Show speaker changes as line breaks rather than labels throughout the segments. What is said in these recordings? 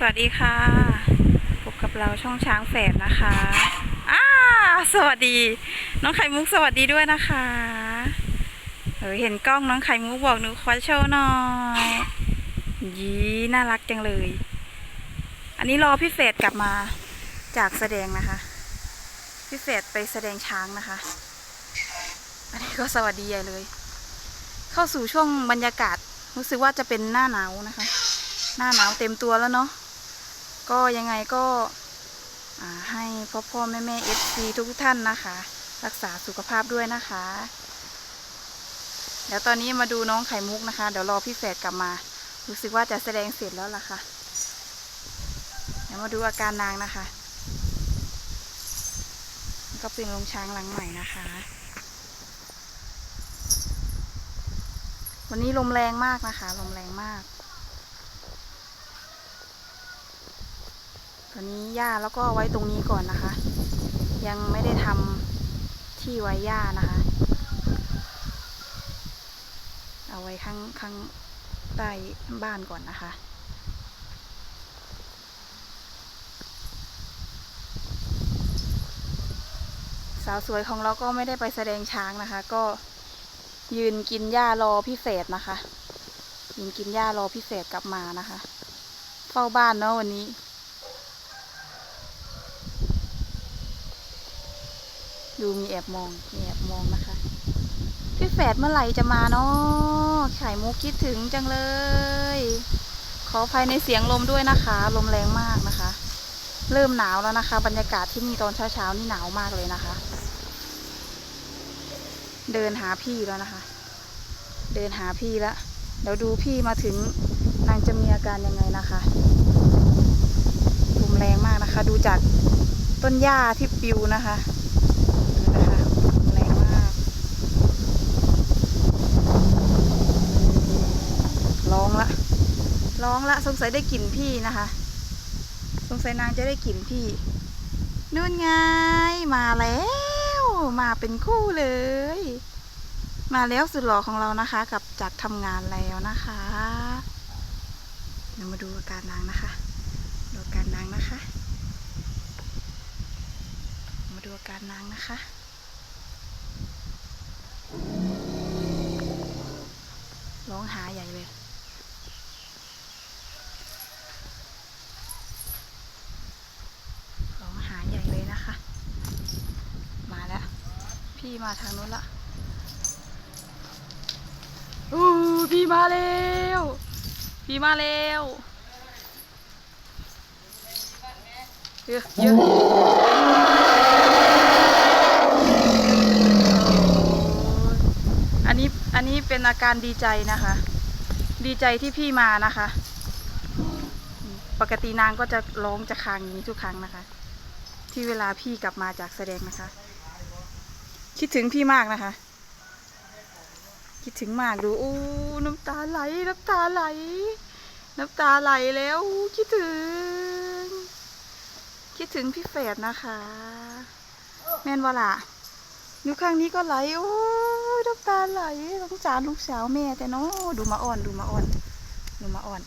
สวัสดีค่ะพบกับเราช่องช้างแฝดนะคะอ้าสวัสดี น้องไข่มุกสวัสดีด้วยนะคะเออเห็นกล้องน้องไข่มุกบอกหนูขอโชว์หน่อยยีน่ารักจังเลย อันนี้รอพี่เฟดกลับมาจากแสดงนะคะ พี่เฟดไปแสดงช้างนะคะ อันนี้ก็สวัสดีใหญ่เลย เข้าสู่ช่วงบรรยากาศรู้สึกว่าจะเป็นหน้าหนาวนะคะ หน้าหนาวเต็มตัวแล้วเนาะ ก็ยังไงก็ให้พ่อพ่อแม่แม่เอฟซีทุกท่านนะคะ รักษาสุขภาพด้วยนะคะ เดี๋ยวตอนนี้มาดูน้องไข่มุกนะคะ เดี๋ยวรอพี่แฝดกลับมา รู้สึกว่าจะแสดงเสร็จแล้วล่ะค่ะ เดี๋ยวมาดูอาการนางนะคะ ก็เป็นลงช้างหลังใหม่นะคะ วันนี้ลมแรงมากนะคะ ลมแรงมาก ตอนนี้หญ้าแล้วก็เอาไว้ตรงนี้ก่อนนะคะ ยังไม่ได้ทำที่ไว้หญ้านะคะ เอาไว้ข้างข้างใต้บ้านก่อนนะคะสาวสวยของเราก็ไม่ได้ไปแสดงช้างนะคะ ก็ยืนกินหญ้ารอพี่เฟดนะคะ ยืนกินหญ้ารอพี่เฟดกลับมานะคะ เฝ้าบ้านเนาะวันนี้ ดูมีแอบมองมีแอบมองนะคะ พี่แฝดเมื่อไหร่จะมาเนาะไข่มุกคิดถึงจังเลย ขออภัยในเสียงลมด้วยนะคะ ลมแรงมากนะคะ เริ่มหนาวแล้วนะคะ บรรยากาศที่นี่ตอนเช้าๆนี่หนาวมากเลยนะคะ เดินหาพี่แล้วนะคะ เดินหาพี่แล้วเดี๋ยวดูพี่มาถึงนางจะมีอาการยังไงนะคะลมแรงมากนะคะ ดูจากต้นหญ้าที่ปิวนะคะดูนะคะลมแรงมาก ร้องละ ร้องละสงสัยได้กลิ่นพี่นะคะ สงสัยนางจะได้กลิ่นพี่นู่นไงมาแล้ว มาเป็นคู่เลย มาแล้วสุดหล่อของเรานะคะ กับจากทำงานแล้วนะคะเดี๋ยวมาดูอาการนางนะคะ ดูอาการนางนะคะ มาดูอาการนางนะคะร้องหาใหญ่เลย ร้องหาใหญ่เลยนะคะ มาแล้ว พี่มาทางนู้นละอู้พี่มาเร็วพี่มาเร็วเยอะเยอะอันนี้อันนี้เป็นอาการดีใจนะคะ ดีใจที่พี่มานะคะ ปกตินางก็จะร้องจะคางอย่างนี้ทุกครั้งนะคะ ที่เวลาพี่กลับมาจากแสดงนะคะ คิดถึงพี่มากนะคะ คิดถึงมากดูอู้น้ำตาไหลน้ำตาไหล น้ำตาไหลแล้วคิดถึง คิดถึงพี่เฟดนะคะ แม่นวะล่ะอยู่ข้างนี้ก็ไหลโอ้น้ำตาไหลสงสารลูกสาวแม่แต่เนาะดูมาอ่อนดูมาอ่อน ดูมาอ่อน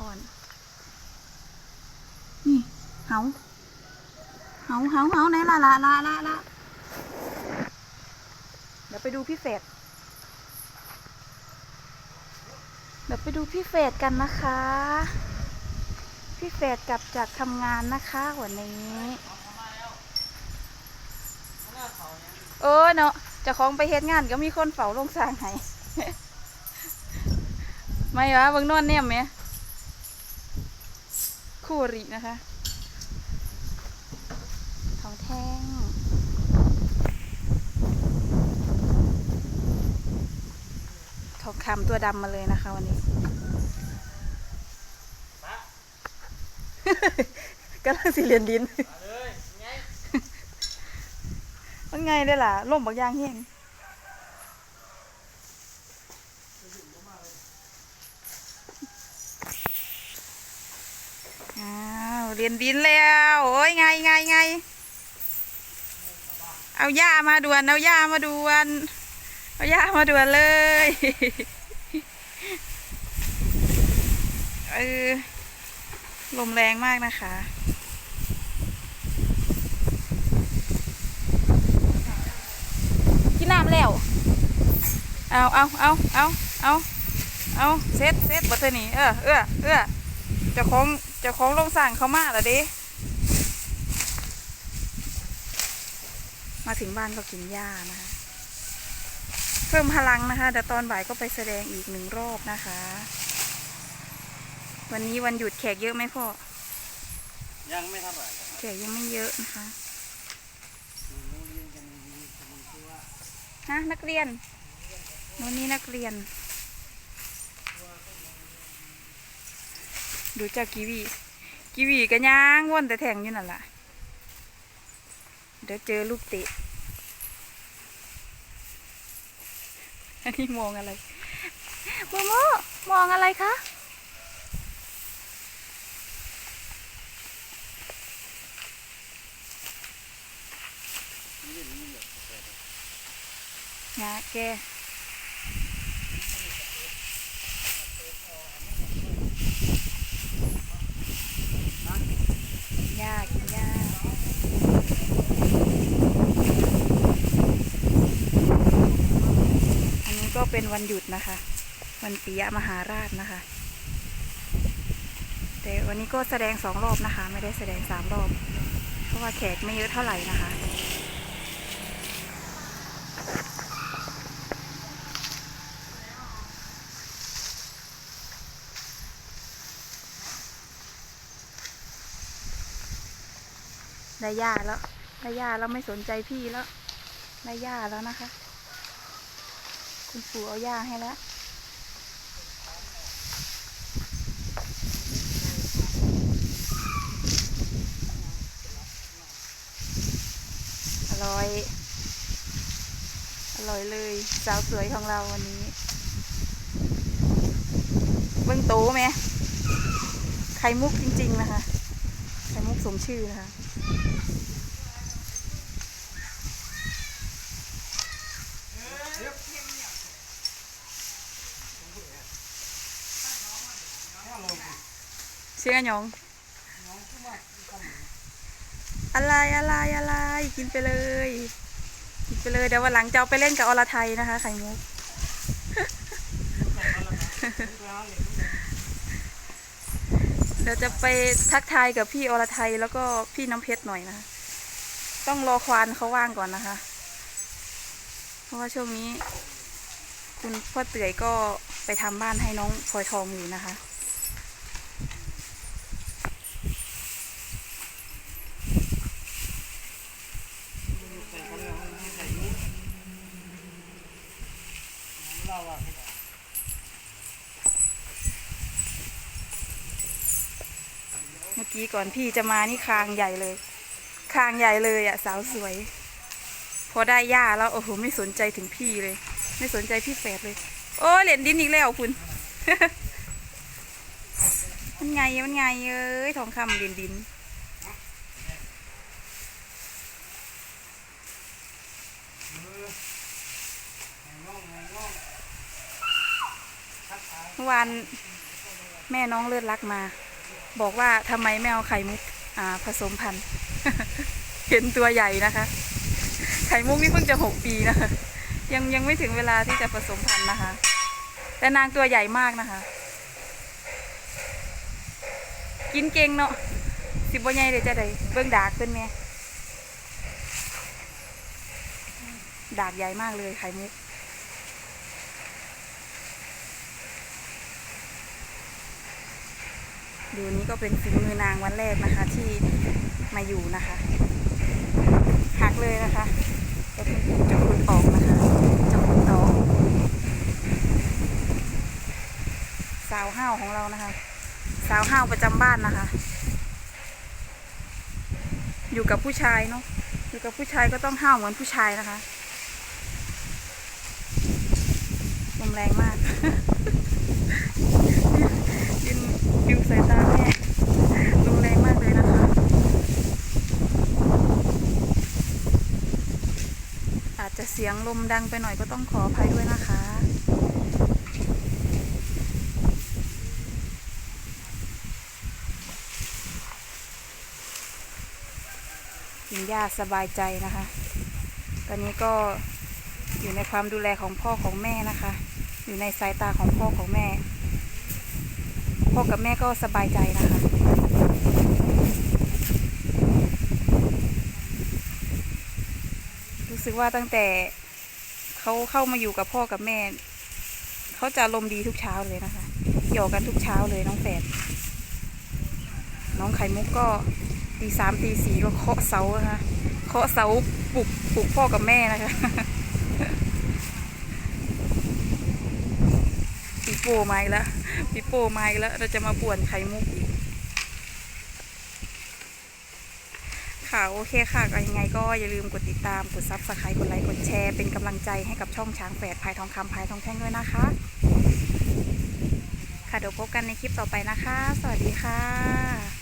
อ่อน นี่เหาเหาเหาเหาไหนละละละละละ เดี๋ยวไปดูพี่เฟดเดี๋ยวไปดูพี่เฟดกันนะคะ พี่เฟดกลับจากทำงานนะคะวันนี้เออเนาะจะของไปเฮ็ดงานก็มีคนเฝ้าลงสร้างให้ไม่วะเบิ่งนอนเนี่ยไหมคู่อรินะคะ ทองแท่ง ท องคำตัวดำมาเลยนะคะวันนี้ กำลังสิเรียนดินว่าไงได้ล่ะล่มบักอยางเฮงอ้าวเรียนดินแล้ว โอ้ยไงไงไง เอาหญ้ามาด่วน เอาหญ้ามาด่วน เอาหญ้ามาด่วนเลยเออลมแรงมากนะคะกินน้ำแล้ว เอาเอาเอาเอาเอาเอาเซตเซตบัตเตอร์นี่เออเออเออเจ้าของเจ้าของลงสั่งเขามาแล้วเดิมาถึงบ้านก็กินหญ้านะคะ เพิ่มพลังนะคะเดี๋ยวตอนบ่ายก็ไปแสดงอีกหนึ่งรอบนะคะ วันนี้วันหยุดแขกเยอะไหมพ่อ
ยังไม่เท่าไหร่ครับ
แขกยังไม่เยอะนะคะฮะนักเรียนโน่นนี่นักเรียน ดูจากกีวีกีวีก็ย่างว่นแต่แทงอยู่นั่นแหละเดี๋ยวเจอลูกเตะ อันนี้มองอะไรโมโมมองอะไรคะงาแกกินหญ้ากินหญ้าอันนี้ก็ เป็นวันหยุดนะคะ วันปิยมหาราชนะคะ แต่วันนี้ก็แสดงสองรอบนะคะ ไม่ได้แสดงสามรอบ เพราะว่าแขกไม่เยอะเท่าไหร่นะคะได้ย่าแล้วได้ย่าแล้วไม่สนใจพี่แล้วได้ย่าแล้วนะคะ คุณปู่เอาย่าให้แล้วอร่อย อร่อยเลย สาวสวยของเราวันนี้ เบิ้งโตไหมไข่มุกจริง ๆ นะคะ ไข่มุกสมชื่อนะคะ เชื่อหยอง อะไรอะไรอะไร กินไปเลย กินไปเลยเดี๋ยววันหลังจะเอาไปเล่นกับอรไทยนะคะ ไข่มุกเดี๋ยวจะไปทักทายกับพี่อรไทยแล้วก็พี่น้ำเพชรหน่อยนะคะต้องรอควานเขาว่างก่อนนะคะ เพราะว่าช่วงนี้ คุณพ่อเตื่อยก็ไปทำบ้านให้น้องพลอยทองอยู่นะคะ
เราอะ
เมื่อ ก่อนพี่จะมานี่คางใหญ่เลย คางใหญ่เลยอะสาวสวย พอได้ย่าแล้วโอ้โหไม่สนใจถึงพี่เลย ไม่สนใจพี่แฝดเลย โอ้เหรียญดินอีกแล้วคุณ มันไงมันไงเอ้ยทองคำเหรียญดินเมื่อวานแม่น้องเลือดรักมา บอกว่าทำไมไม่เอาไข่มุกผสมพันธุ์เห็นตัวใหญ่นะคะ ไข่มุกนี่เพิ่งจะหกปีนะคะยังยังไม่ถึงเวลาที่จะผสมพันธุ์นะคะ แต่นางตัวใหญ่มากนะคะ กินเก่งเนาะสิบ่ใหญ่เลยจะได้เบิ่งดากขึ้นไหมดากใหญ่มากเลยไข่มุก ดูนี้ก็เป็นฝีมือนางวันแรกนะคะ ที่มาอยู่นะคะหักเลยนะคะจะคุณจะขุดออกนะคะจะขุดต่อสาวห้าวของเรานะคะ สาวห้าวประจำบ้านนะคะ อยู่กับผู้ชายเนาะอยู่กับผู้ชายก็ต้องห้าวเหมือนผู้ชายนะคะลมแรงมาก สายตาแม่ลมแรงมากเลยนะคะอาจจะเสียงลมดังไปหน่อยก็ต้องขออภัยด้วยนะคะกินหญาสบายใจนะคะ ตอนนี้ก็อยู่ในความดูแลของพ่อของแม่นะคะ อยู่ในสายตาของพ่อของแม่ พ่อกับแม่ก็สบายใจนะคะรู้สึกว่าตั้งแต่เขาเข้ามาอยู่กับพ่อกับแม่ เขาจะอารมดีทุกเช้าเลยนะคะหยอกกันทุกเช้าเลยน้องแฝดน้องไข่มุกก็ตีสามตีสี่ก็เคาะเสานะคะเคาะเสาปลุกปลุกพ่อกับแม่นะคะ โป้มาอีกแล้วพี่โป้มาอีกแล้ว เราจะมาป่วนไข่มุกอีกค่ะโอเคค่ะก็ยังไงก็อย่าลืมกดติดตามกดซับสไครต์กดไลค์กดแชร์ เป็นกำลังใจให้กับช่องช้างแฝดพายทองคำพายทองแท่งด้วยนะคะ ค่ะเดี๋ยวพบกันในคลิปต่อไปนะคะ สวัสดีค่ะ